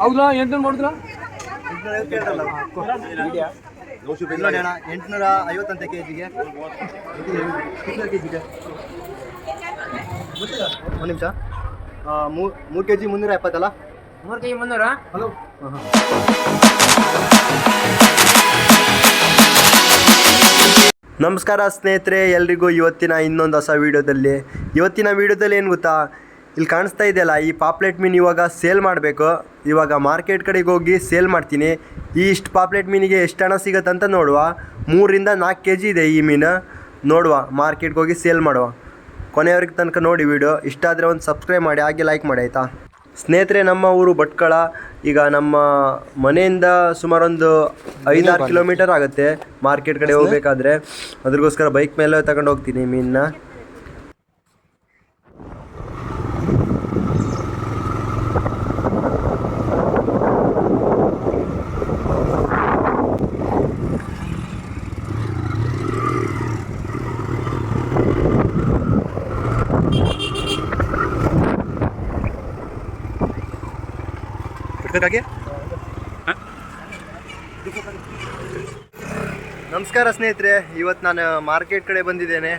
ಹೌದಾ? ಎಂಟು ಮಾಡಿದ್ರ ಎಂಟುನೂರ ಐವತ್ತಂತೆ ಕೆ ಜಿಗೆ ಕೆಜಿಗೆ ಒಂದು ನಿಮಿಷ ಮೂರು ಕೆ ಜಿ ಮುನ್ನೂರ ಎಪ್ಪತ್ತಲ್ಲ? ಮೂರು ಕೆಜಿ ಮುನ್ನೂರ? ಹಲೋ. ನಮಸ್ಕಾರ ಸ್ನೇಹಿತರೆ, ಎಲ್ರಿಗೂ ಇವತ್ತಿನ ಇನ್ನೊಂದು ಹೊಸ ವೀಡಿಯೋದಲ್ಲಿ. ಇವತ್ತಿನ ವೀಡಿಯೋದಲ್ಲಿ ಏನು ಗೊತ್ತಾ? ಇಲ್ಲಿ ಕಾಣಿಸ್ತಾ ಇದೆಯಲ್ಲ, ಈ ಪಾಪ್ಲೆಟ್ ಮೀನು ಇವಾಗ ಸೇಲ್ ಮಾಡಬೇಕು. ಇವಾಗ ಮಾರ್ಕೆಟ್ ಕಡೆಗೆ ಹೋಗಿ ಸೇಲ್ ಮಾಡ್ತೀನಿ. ಈ ಇಷ್ಟು ಪಾಪ್ಲೆಟ್ ಮೀನಿಗೆ ಎಷ್ಟು ಹಣ ಸಿಗುತ್ತೆ ಅಂತ ನೋಡುವ. ಮೂರಿಂದ ನಾಲ್ಕು ಕೆ ಜಿ ಇದೆ ಈ ಮೀನು. ನೋಡುವ, ಮಾರ್ಕೆಟ್ಗೆ ಹೋಗಿ ಸೇಲ್ ಮಾಡುವ. ಕೊನೆಯವರೆಗೆ ತನಕ ನೋಡಿ ವೀಡಿಯೋ. ಇಷ್ಟ ಆದರೆ ಒಂದು ಸಬ್ಸ್ಕ್ರೈಬ್ ಮಾಡಿ, ಹಾಗೆ ಲೈಕ್ ಮಾಡಿ, ಆಯಿತಾ? ಸ್ನೇಹಿತರೆ ನಮ್ಮ ಊರು ಭಟ್ಕಳ. ಈಗ ನಮ್ಮ ಮನೆಯಿಂದ ಸುಮಾರೊಂದು ಐದಾರು ಕಿಲೋಮೀಟರ್ ಆಗುತ್ತೆ ಮಾರ್ಕೆಟ್ ಕಡೆ ಹೋಗಬೇಕಾದ್ರೆ. ಅದಕ್ಕೋಸ್ಕರ ಬೈಕ್ ಮೇಲೆ ತಗೊಂಡು ಹೋಗ್ತೀನಿ ಮೀನನ್ನ. ನಮಸ್ಕಾರ ಸ್ನೇಹಿತರೆ, ಇವತ್ತು ನಾನು ಮಾರ್ಕೆಟ್ ಕಡೆ ಬಂದಿದ್ದೇನೆ.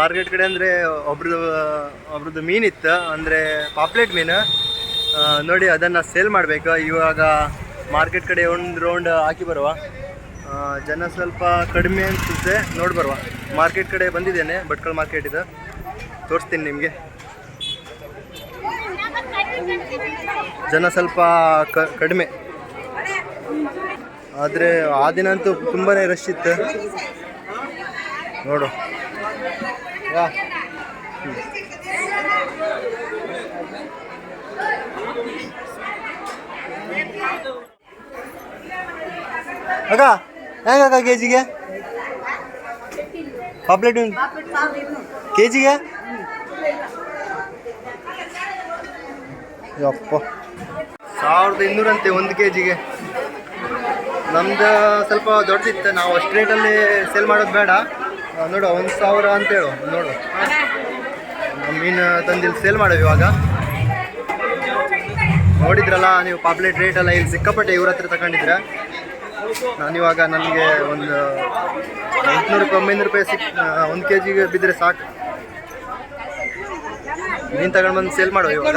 ಮಾರ್ಕೆಟ್ ಕಡೆ ಅಂದರೆ ಒಬ್ರದ್ದು ಒಬ್ರದ್ದು ಮೀನಿತ್ತು ಅಂದರೆ ಪಾಪ್ಲೆಟ್ ಮೀನು. ನೋಡಿ ಅದನ್ನು ಸೇಲ್ ಮಾಡಬೇಕು. ಇವಾಗ ಮಾರ್ಕೆಟ್ ಕಡೆ ಒಂದು ರೌಂಡ್ ಹಾಕಿ ಬರುವ. ಜನ ಸ್ವಲ್ಪ ಕಡಿಮೆ ಅನಿಸುತ್ತೆ, ನೋಡಿ ಬರುವ. ಮಾರ್ಕೆಟ್ ಕಡೆ ಬಂದಿದ್ದೇನೆ, ಭಟ್ಕಳ ಮಾರ್ಕೆಟ್ ಇದು. ತೋರಿಸ್ತೀನಿ ನಿಮಗೆ. ಜನ ಸ್ವಲ್ಪ ಕಡಿಮೆ. ಆದರೆ ಆ ದಿನ ಅಂತೂ ತುಂಬಾ ರಶ್ ಇತ್ತು. ನೋಡು. ವಾ. ಅಕ್ಕ, ಹೆಂಗಕ್ಕ ಕೆ ಜಿಗೆ ಪಾಪ್ಲೆಟ್ ಕೆ ಜಿಗೆ ಯಪ್ಪ. ಸಾವಿರದ ಇನ್ನೂರಂತೆ ಒಂದು ಕೆ ಜಿಗೆ ನಮ್ದು ಸ್ವಲ್ಪ ದೊಡ್ಡದಿತ್ತು ನಾವು ಅಷ್ಟು ರೇಟಲ್ಲಿ ಸೇಲ್ ಮಾಡೋದು ಬೇಡ. ನೋಡು ಒಂದು ಸಾವಿರ ಅಂತ ಹೇಳು, ನೋಡು. ಮೀನು ತಂದಿಲ್ಲಿ ಸೇಲ್ ಮಾಡೋದು ಇವಾಗ. ನೋಡಿದ್ರಲ್ಲ, ನೀವು ಪಾಪ್ಲೆಟ್ ರೇಟೆಲ್ಲ ಇಲ್ಲಿ ಸಿಕ್ಕಾಪಟ್ಟೆ ಇವ್ರ ಹತ್ರ ತಗೊಂಡಿದ್ರೆ. ನಾನಿವಾಗ ನನಗೆ ಒಂದು ಎಂಟುನೂರು ರೂಪಾಯಿ, ಒಂಬೈನೂರು ರೂಪಾಯಿ ಸಿಕ್ ಒಂದು ಕೆ ಜಿಗೆ ಬಿದ್ದರೆ ಸಾಕು. ನೀನು ತಗೊಂಡು ಬಂದು ಸೇಲ್ ಮಾಡುವ ಇವಾಗ.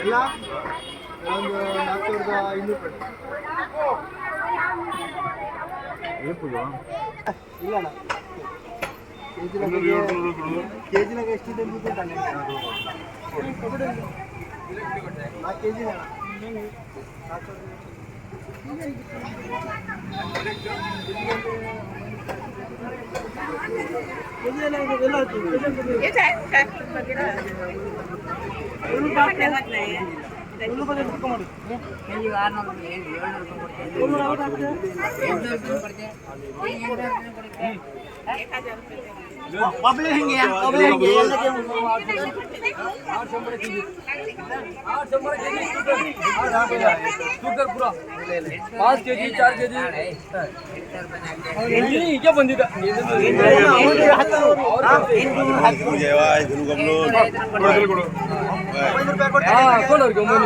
ಎಲ್ಲ ಒಂದು ನಾಲ್ಕು ಸಾವಿರದ ಐನೂರು ಇಲ್ಲ ಅಣ್ಣ ಕೆ ಜಿನಾಗ ಎಷ್ಟಿದೆ ಅಂತ ಗೊತ್ತಾನೆ ನಾಲ್ಕು ये चाय चाय वगैरह ಕೆ ಜಿ ಶುಗರ್ ಪೂರ ಪಾಂಚ್ ಕೆ ಜಿ ಚಾರ್ ಕೆ ಜಿ ಹೀಗೆ ಬಂದಿದ್ದ ಹಾಂ ಕೊಡೋರಿಗೆ ಒಂಬೈನೂರು ಕೊಡು ಹಾಂ ಕೊಡು ಕೊಡು ಒಂಬೈನೂರು ಕೊಡು ಹಾಂ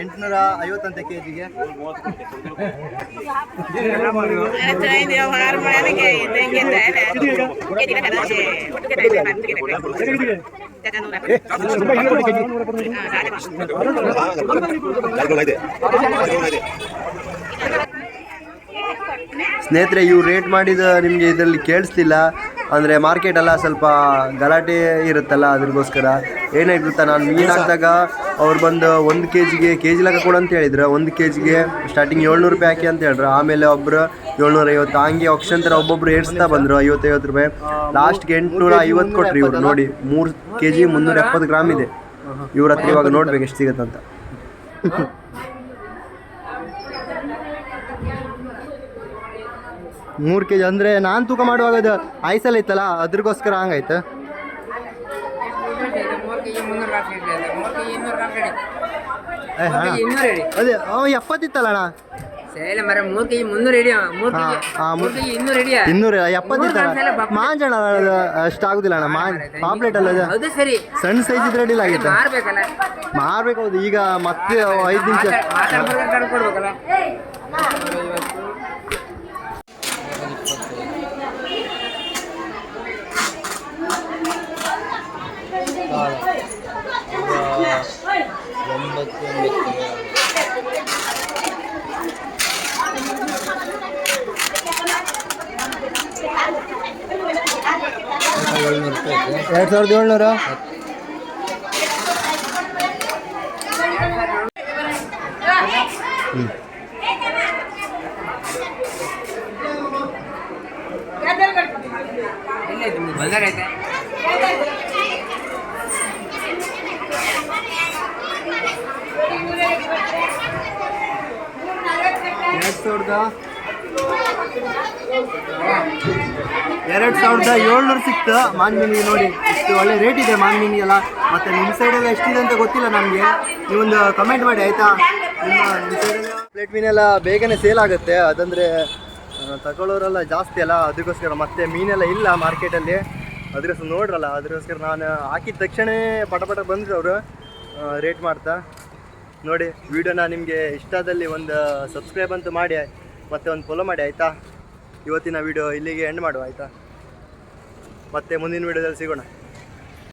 ಎಂಟುನೂರ ಐವತ್ತಂತೆ ಕೆ ಜಿಗೆ ಸ್ನೇಹಿತರೆ ಇವ್ರು ರೇಟ್ ಮಾಡಿದ ನಿಮಗೆ ಇದರಲ್ಲಿ ಕೇಳಿಸ್ತಿಲ್ಲ. ಅಂದ್ರೆ ಮಾರ್ಕೆಟ್ ಎಲ್ಲ ಸ್ವಲ್ಪ ಗಲಾಟೆ ಇರುತ್ತಲ್ಲ ಅದ್ರಗೋಸ್ಕರ. ಏನಾಯ್ತು ಗೊತ್ತಾ ನಾನು ಮೀನು ಹಾಕಿದಾಗ ಅವ್ರು ಬಂದು ಒಂದು ಕೆ ಜಿಗೆ ಕೆ ಜಿ ಲೆಕ್ಕ ಕೊಡು ಅಂತ ಹೇಳಿದ್ರು. ಒಂದು ಕೆ ಜಿಗೆ ಸ್ಟಾರ್ಟಿಂಗ್ ಏಳ್ನೂರು ರೂಪಾಯಿ ಹಾಕಿ ಅಂತ ಹೇಳಿದ್ರು ಆಮೇಲೆ ಒಬ್ಬರು ಏಳ್ನೂರೈವತ್ತು, ಹಂಗೆ ಅಕ್ಷಂತರ ಒಬ್ಬೊಬ್ರು ಏರ್ಸ್ತಾ ಬಂದರು. ಐವತ್ತೈವತ್ತು ರೂಪಾಯಿ. ಲಾಸ್ಟ್ಗೆ ಎಂಟುನೂರ ಐವತ್ತು ಕೊಟ್ರಿ ಇವರು. ನೋಡಿ, ಮೂರು ಕೆ ಜಿ ಮುನ್ನೂರ ಎಪ್ಪತ್ತು ಗ್ರಾಮ್ ಇದೆ. ಇವ್ರ ಹತ್ರ ಇವಾಗ ನೋಡ್ಬೇಕು ಎಷ್ಟು ಸಿಗತ್ತಂತ ಮೂರು ಕೆ ಜಿ ಅಂದರೆ ನಾನು ತೂಕ ಮಾಡುವಾಗ ಅದು ಐಸಲ್ ಐತಲ್ಲ, ಅದ್ರಗೋಸ್ಕರ ಹಂಗಾಯ್ತು ಮೂರು ಕೆಜಿ ಮುನ್ನೂರು ಗ್ರಾಮ್ ಹಿಡಿ ಅಲ್ಲ ಮೂರು ಕೆಜಿ ಇನ್ನೂರು ಗ್ರಾಮ್ ಹಿಡಿ ಏ, ಮೂರು ಹಾ. ಕೆಜಿ ಇನ್ನೂರು ಹಿಡಿ ಅದೇ ಅವ ಅಣ್ಣ ಸೇಲೆ ಮರ ಮೂರು ಕೆಜಿ ಮುನ್ನೂರು ಹಿಡಿ ಮೂರು ಹಾ, ಕೆಜಿ ಹಾ, ಮೂರು ಕೆಜಿ ಇನ್ನೂರು ಎಪ್ಪತ್ತಿತ್ತಲ್ಲ ಮಾಂಜಣ ಅಷ್ಟು ಆಗುದಿಲ್ಲ ಅಣ್ಣ ಮಾ ಪಾಪ್ಲೆಟ್ ಅಲ್ಲ ಅದು ಅದು ಸರಿ ಸಣ್ಣ ಸೈಜ್ ಇದ್ರೆ ಅಡ್ಡಿಲ್ಲ ಆಗಿತ್ತು ಮಾರ್ಬೇಕಲ್ಲ ಮಾರ್ಬೇಕು ಹೌದು ಈಗ ಮತ್ತೆ ಐದು ನಿಮಿಷ ಎರಡು ಸಾವಿರದ ಏಳ್ನೂರ? ಐತೆ ಎರಡು ಸಾವಿರದ ಎರಡು ಸಾವಿರದ ಏಳ್ನೂರು ಸಿಕ್ತು. ಮಾನ್ ಮೀನಿಗೆ ನೋಡಿ, ಇಷ್ಟು ಒಳ್ಳೆ ರೇಟ್ ಇದೆ ಮಾನ್ ಮೀನಿಗೆಲ್ಲ ಮತ್ತು ನಿಮ್ಮ ಸೈಡೆಲ್ಲ ಎಷ್ಟಿದೆ ಅಂತ ಗೊತ್ತಿಲ್ಲ ನಮಗೆ. ನೀವೊಂದು ಕಮೆಂಟ್ ಮಾಡಿ, ಆಯಿತಾ? ನಿಮ್ಮ ಪ್ಲೇಟ್ ಮೀನೆಲ್ಲ ಬೇಗನೆ ಸೇಲ್ ಆಗುತ್ತೆ? ಅದಂದರೆ ತಗೊಳ್ಳೋರೆಲ್ಲ ಜಾಸ್ತಿ ಅಲ್ಲ. ಅದಕ್ಕೋಸ್ಕರ ಮತ್ತೆ ಮೀನೆಲ್ಲ ಇಲ್ಲ ಮಾರ್ಕೆಟಲ್ಲಿ ಅದಕ್ಕೋಸ್ಕರ ನೋಡ್ರಲ್ಲ ಅದಕ್ಕೋಸ್ಕರ ನಾನು ಹಾಕಿದ ತಕ್ಷಣ ಪಟ ಪಟ ಬಂದರು ಅವರು. ರೇಟ್ ಮಾಡ್ತಾ. ನೋಡಿ ವಿಡಿಯೋನ ನಿಮಗೆ ಇಷ್ಟದಲ್ಲಿ ಒಂದು ಸಬ್ಸ್ಕ್ರೈಬ್ ಅಂತೂ ಮಾಡಿ. ಮತ್ತೆ ಒಂದು ಫಾಲೋ ಮಾಡಿ, ಆಯಿತಾ? ಇವತ್ತಿನ ವಿಡಿಯೋ ಇಲ್ಲಿಗೆ ಎಂಡ್ ಮಾಡುವ, ಆಯಿತಾ? ಮತ್ತೆ ಮುಂದಿನ ವಿಡಿಯೋದಲ್ಲಿ ಸಿಗೋಣ.